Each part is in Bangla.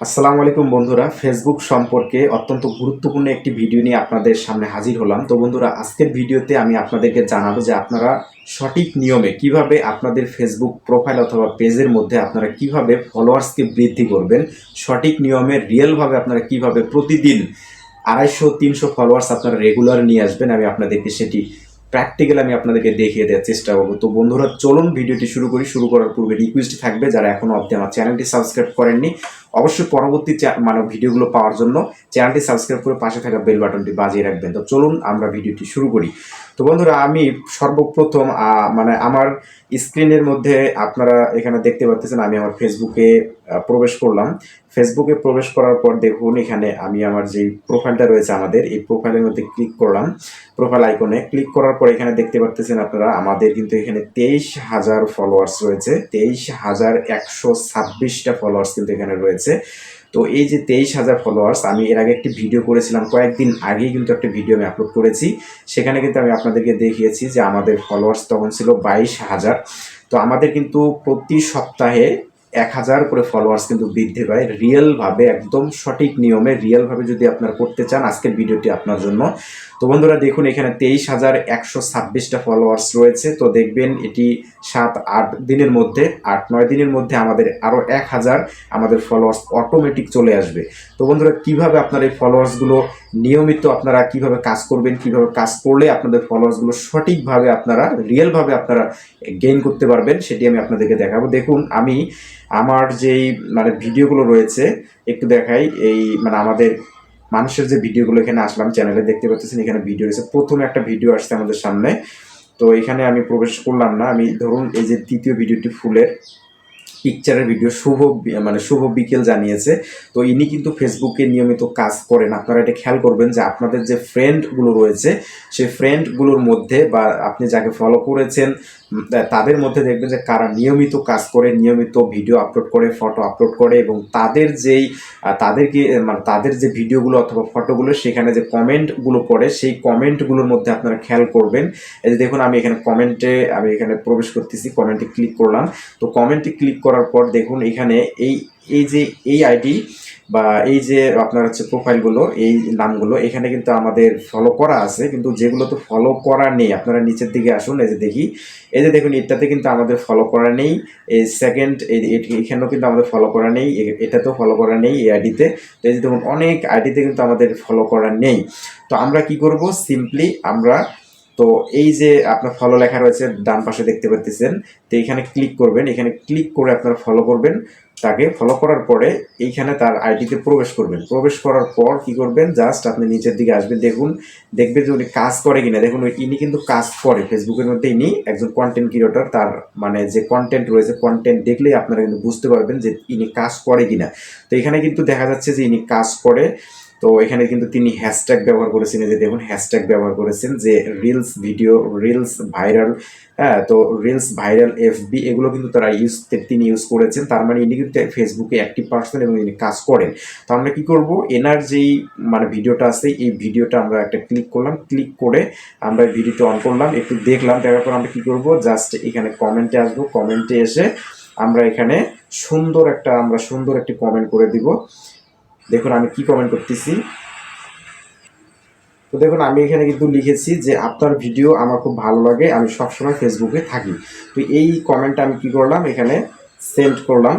আসসালামু আলাইকুম বন্ধুরা ফেসবুক সম্পর্কে অত্যন্ত গুরুত্বপূর্ণ একটি ভিডিও নিয়ে আপনাদের সামনে হাজির হলাম। তো বন্ধুরা, আজকের ভিডিওতে আমি আপনাদেরকে জানাব যে আপনারা সঠিক নিয়মে কীভাবে আপনাদের ফেসবুক প্রোফাইল অথবা পেজের মধ্যে আপনারা কীভাবে ফলোয়ার্সকে বৃদ্ধি করবেন, সঠিক নিয়মে রিয়েলভাবে আপনারা কীভাবে প্রতিদিন আড়াইশো, তিনশো ফলোয়ার্স আপনারা রেগুলার নিয়ে আসবেন, আমি আপনাদেরকে সেটি প্র্যাকটিক্যাল আমি আপনাদেরকে দেখিয়ে দেওয়ার চেষ্টা করব। তো বন্ধুরা, চলুন ভিডিওটি শুরু করি। শুরু করার পূর্বে রিকোয়েস্ট থাকবে, যারা এখনও অবধি আমার চ্যানেলটি সাবস্ক্রাইব করেননি অবশ্যই পরবর্তী মানে ভিডিওগুলো পাওয়ার জন্য চ্যানেলটি সাবস্ক্রাইব করে পাশে থাকা বেল বাটনটি বাজিয়ে রাখবেন। তো চলুন আমরা ভিডিওটি শুরু করি। তো বন্ধুরা, আমি সর্বপ্রথম মানে আমার স্ক্রিনের মধ্যে আপনারা এখানে দেখতে পাচ্ছেন, আমি আমার ফেসবুকে প্রবেশ করলাম। ফেসবুকে প্রবেশ করার পর দেখুন, এখানে আমি আমার যে প্রোফাইলটা রয়েছে আমাদের, এই প্রোফাইলের মধ্যে ক্লিক করলাম। প্রোফাইল আইকনে ক্লিক করার পর এখানে দেখতে পাচ্ছেন আপনারা, আমাদের কিন্তু এখানে তেইশ হাজার ফলোয়ার্স রয়েছে। তেইশ হাজার একশো ছাব্বিশটা ফলোয়ার্স কিন্তু এখানে রয়েছে। তো এই যে তেইশ হাজার ফলোয়ার্স আমি এর আগে একটি ভিডিও করেছিলাম, কয়েকদিন আগেই কিন্তু একটা ভিডিও আমি আপলোড করেছি। সেখানে কিন্তু আমি আপনাদেরকে দেখিয়েছি যে আমাদের ফলোয়ার্স তখন ছিল বাইশ হাজার। তো আমাদের কিন্তু প্রতি সপ্তাহে এক হাজার করে ফলোয়ার্স কিন্তু বৃদ্ধি পায় রিয়েলভাবে একদম সঠিক নিয়মে রিয়েলভাবে যদি আপনারা করতে চান আজকের ভিডিওটি আপনার জন্য। তো বন্ধুরা দেখুন, এখানে তেইশ হাজার একশো ছাব্বিশটা ফলোয়ার্স রয়েছে। তো দেখবেন, এটি সাত, আট দিনের মধ্যে, আট, নয় দিনের মধ্যে আমাদের আরও এক হাজার আমাদের ফলোয়ার্স অটোমেটিক চলে আসবে। তো বন্ধুরা, কীভাবে আপনার এই ফলোয়ার্সগুলো নিয়মিত আপনারা কীভাবে কাজ করবেন, কীভাবে কাজ করলে আপনাদের ফলোয়ার্সগুলো সঠিকভাবে আপনারা রিয়েলভাবে আপনারা গেইন করতে পারবেন, সেটি আমি আপনাদেরকে দেখাবো। দেখুন, আমি আমার যেই মানে ভিডিওগুলো রয়েছে, একটু দেখাই। এই মানে আমাদের মানুষের যে ভিডিওগুলো এখানে আসলাম চ্যানেলে দেখতে পাচ্ছেন এখানে ভিডিও রয়েছে। প্রথম একটা ভিডিও আসছে আমাদের সামনে। তো এখানে আমি প্রবেশ করলাম না। আমি ধরুন এই যে তৃতীয় ভিডিওটি ফুলের পিকচারের ভিডিও শুভ মানে শুভ বিকেল জানিয়েছে। তো ইনি কিন্তু ফেসবুকে নিয়মিত কাজ করেন। আপনারা এটা খেয়াল করবেন যে আপনাদের যে ফ্রেন্ডগুলো রয়েছে, সেই ফ্রেন্ডগুলোর মধ্যে বা আপনি যাকে ফলো করেছেন তাদের মধ্যে দেখবেন যে কারা নিয়মিত কাজ করে, নিয়মিত ভিডিও আপলোড করে ফটো আপলোড করে এবং তাদের যেই তাদেরকে মানে তাদের যে ভিডিওগুলো অথবা ফটোগুলো সেখানে যে কমেন্টগুলো পড়ে, সেই কমেন্টগুলোর মধ্যে আপনারা খেয়াল করবেন। এই যে দেখুন, আমি এখানে কমেন্টে আমি এখানে প্রবেশ করতেছি কমেন্টে ক্লিক করলাম। তো কমেন্টে ক্লিক করার পর দেখুন এখানে এই এই যে, এই আইডি বা এই যে আপনার হচ্ছে প্রোফাইলগুলো, এই নামগুলো, এখানে কিন্তু আমাদের ফলো করা আছে, কিন্তু যেগুলো তো ফলো করা নেই, আপনারা নিচের দিকে আসুন, এই যে দেখি। এই যে দেখুন, এটাতে কিন্তু আমাদের ফলো করা নেই এই সেকেন্ড এখানেও কিন্তু আমাদের ফলো করা নেই এটাতেও ফলো করা নেই, এই আইডিতে। তো এই যে দেখুন, অনেক আইডিতে কিন্তু আমাদের ফলো করা নেই। তো আমরা কি করব? সিম্পলি আমরা তো এই যে আপনার ফলো লেখা রয়েছে, ডান পাশে দেখতে পাচ্ছেন তো এখানে ক্লিক করবেন। এখানে ক্লিক করে আপনারা ফলো করবেন। তাকে ফলো করার পরে এইখানে তার আইডিতে প্রবেশ করবেন। প্রবেশ করার পর কি করবেন? জাস্ট আপনি নিচের দিকে আসবেন, দেখুন, দেখবেন যে উনি কাজ করে কিনা। দেখুন, ওই- ইনি কিন্তু কাজ করে। ফেসবুকের মধ্যে ইনি একজন কন্টেন্ট ক্রিয়েটর তার মানে যে কন্টেন্ট রয়েছে কন্টেন্ট দেখলেই আপনারা কিন্তু বুঝতে পারবেন যে ইনি কাজ করে কিনা। তো এখানে কিন্তু দেখা যাচ্ছে যে ইনি কাজ করে। তো এখানে কিন্তু তিনি হ্যাশট্যাগ ব্যবহার করেছেন যে দেখুন হ্যাশট্যাগ ব্যবহার করেছেন যে রিলস ভিডিও রিলস ভাইরাল হ্যাঁ তো রিলস ভাইরাল এফবি এগুলো কিন্তু তারা ইউজ তিনি ইউজ করেছেন। তার মানে ইনি কিন্তু ফেসবুকে অ্যাক্টিভ পার্সন এবং ইনি কাজ করেন। তো আমরা কি করব? এনার যেই মানে ভিডিওটা আছে, এই ভিডিওটা আমরা একটা ক্লিক করলাম। ক্লিক করে আমরা ভিডিওটা অন করলাম, একটু দেখলাম, দেখার পর আমরা কি করব? জাস্ট এখানে কমেন্টে আসব। কমেন্টে এসে আমরা এখানে সুন্দর একটা, আমরা সুন্দর একটি কমেন্ট করে দিব। দেখুন, আমি কি কমেন্ট করতেছি? তো দেখুন, আমি এখানে কিন্তু লিখেছি যে আপনার ভিডিও আমার খুব ভালো লাগে, আমি সবসময় ফেসবুকে থাকি। তো এই কমেন্টটা আমি কি করলাম? এখানে সেন্ড করলাম।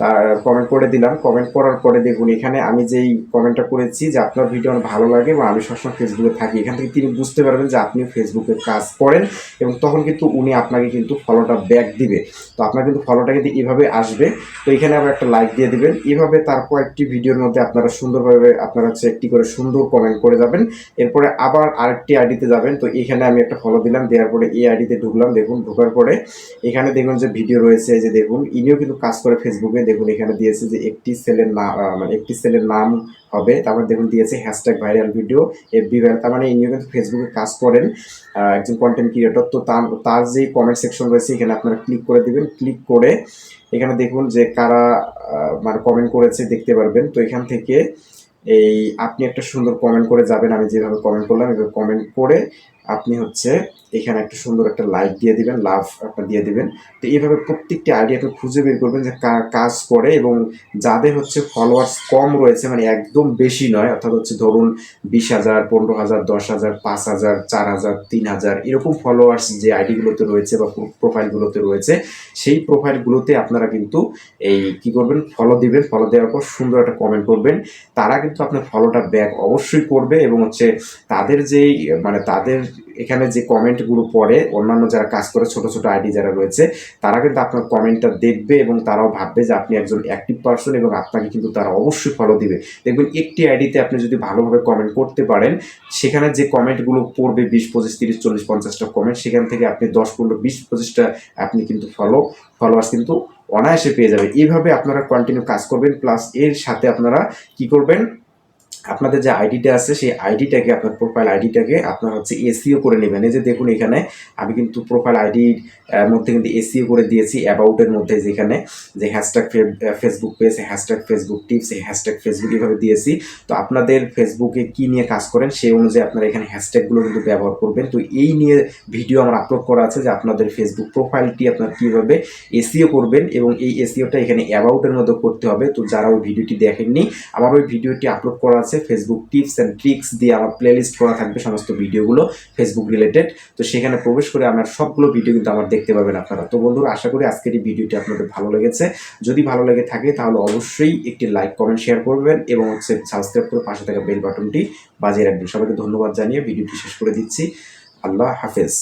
তার কমেন্ট করে দিলাম। কমেন্ট করার পরে দেখুন, এখানে আমি যেই কমেন্টটা করেছি যে আপনার ভিডিও আমার ভালো লাগে বা আমি সবসময় ফেসবুকে থাকি, এখান থেকে তিনি বুঝতে পারবেন যে আপনি ফেসবুকে কাজ করেন এবং তখন কিন্তু উনি আপনাকে কিন্তু ফলোটা ব্যাক দিবে। তো আপনার কিন্তু ফলোটা কিন্তু এভাবে আসবে। তো এখানে আবার একটা লাইক দিয়ে দিবেন। এভাবে তার কয়েকটি ভিডিওর মধ্যে আপনারা সুন্দরভাবে, আপনারা হচ্ছে একটি করে সুন্দর কমেন্ট করে যাবেন। এরপরে আবার আরেকটি আইডিতে যাবেন। তো এখানে আমি একটা ফলো দিলাম, দেওয়ার পরে এই আইডিতে ঢুকলাম। দেখুন, ঢোকার পরে এখানে দেখুন যে ভিডিও রয়েছে যে দেখুন, ইনিও কিন্তু কাজ করে ফেসবুকে দেখুন, এখানে দিয়েছে যে একটি সেলের নাম মানে একটি সেলের নাম হবে, তারপর দেখুন দিয়েছে hashtag viral video FB viral তার মানে ইনিও কিন্তু ফেসবুকে কাজ করেন একজন কন্টেন্ট ক্রিয়েটর তো তার তার যে কমেন্ট সেকশন রয়েছে, এখানে আপনারা ক্লিক করে দিবেন ক্লিক করে এখানে দেখুন যে কারা মানে কমেন্ট করেছে, দেখতে পারবেন, তো এখান থেকে এই আপনি একটা সুন্দর কমেন্ট করে যাবেন, আমি যেভাবে কমেন্ট করলাম, এভাবে কমেন্ট করে আপনি হচ্ছে এখানে একটা সুন্দর একটা লাইক দিয়ে দিবেন লাভ আপনার দিয়ে দিবেন। তো এইভাবে প্রত্যেকটি আইডি আপনি খুঁজে বের করবেন যে কাজ করে এবং যাদের হচ্ছে ফলোয়ার্স কম রয়েছে মানে একদম বেশি নয়, অর্থাৎ হচ্ছে ধরুন বিশ হাজার, পনেরো হাজার, দশ হাজার, পাঁচ হাজার, চার হাজার, তিন হাজার, এরকম ফলোয়ার্স যে আইডিগুলোতে রয়েছে বা প্রোফাইলগুলোতে রয়েছে, সেই প্রোফাইলগুলোতে আপনারা কিন্তু এই কি করবেন ফলো দিবেন। ফলো দেওয়ার পর সুন্দর একটা কমেন্ট করবেন। তারা কিন্তু আপনার ফলোটা ব্যাক অবশ্যই করবে এবং হচ্ছে তাদের যেই মানে তাদের এখানে যে কমেন্টগুলো পড়ে, অন্যান্য যারা কাজ করে, ছোট ছোট আইডি যারা রয়েছে, তারা কিন্তু আপনার কমেন্টটা দেখবে এবং তারাও ভাববে যে আপনি একজন অ্যাক্টিভ পার্সন এবং আপনাকে কিন্তু তারা অবশ্যই ফলো দিবে। দেখবেন একটি আইডিতে আপনি যদি ভালোভাবে কমেন্ট করতে পারেন, সেখানে যে কমেন্টগুলো পড়বে বিশ, পঁচিশ, তিরিশ, চল্লিশ, পঞ্চাশটা কমেন্ট সেখান থেকে আপনি দশ, পনেরো, বিশ, পঁচিশটা আপনি কিন্তু ফলো ফলোয়ার্স কিন্তু অনায়াসে পেয়ে যাবে এইভাবে আপনারা কন্টিনিউ কাজ করবেন প্লাস এর সাথে আপনারা কি করবেন? আপনাদের যে আইডিটা আছে, সেই আইডিটাকে আপনার প্রোফাইল আইডিটাকে আপনার হচ্ছে এসিও করে নেবেন। এই যে দেখুন এখানে, আমি কিন্তু প্রোফাইল আইডির মধ্যে কিন্তু এসিও করে দিয়েছি অ্যাবাউটের মধ্যে যেখানে যে hashtag Facebook page hashtag Facebook tips এই হ্যাশট্যাগ ফেসবুক এভাবে দিয়েছি। তো আপনাদের ফেসবুকে কি নিয়ে কাজ করেন, সেই অনুযায়ী আপনারা এখানে হ্যাশট্যাগুলো কিন্তু ব্যবহার করবেন। তো এই নিয়ে ভিডিও আমার আপলোড করা আছে যে আপনাদের ফেসবুক প্রোফাইলটি আপনার কীভাবে এসিও করবেন এবং এই এসিওটা এখানে অ্যাবাউটের মধ্যে করতে হবে। তো যারা ওই ভিডিওটি দেখেননি, আমার ওই ভিডিওটি আপলোড করা আছে ফেসবুক টিপস অ্যান্ড ট্রিক্স দিয়ে আমার প্লেলিস্ট করা থাকবে সমস্ত ভিডিওগুলো ফেসবুক রিলেটেড তো সেখানে প্রবেশ করে আমার সবগুলো ভিডিও কিন্তু আমার দেখতে পাবেন আপনারা। তো বন্ধুরা, আশা করি আজকের এই ভিডিওটি আপনাদের ভালো লেগেছে। যদি ভালো লেগে থাকে তাহলে অবশ্যই একটি লাইক কমেন্ট শেয়ার করবেন এবং হচ্ছে সাবস্ক্রাইব করে পাশে থাকা বেল বাটনটি বাজিয়ে রাখবেন। সবাইকে ধন্যবাদ জানিয়ে ভিডিওটি শেষ করে দিচ্ছি। আল্লাহ হাফেজ।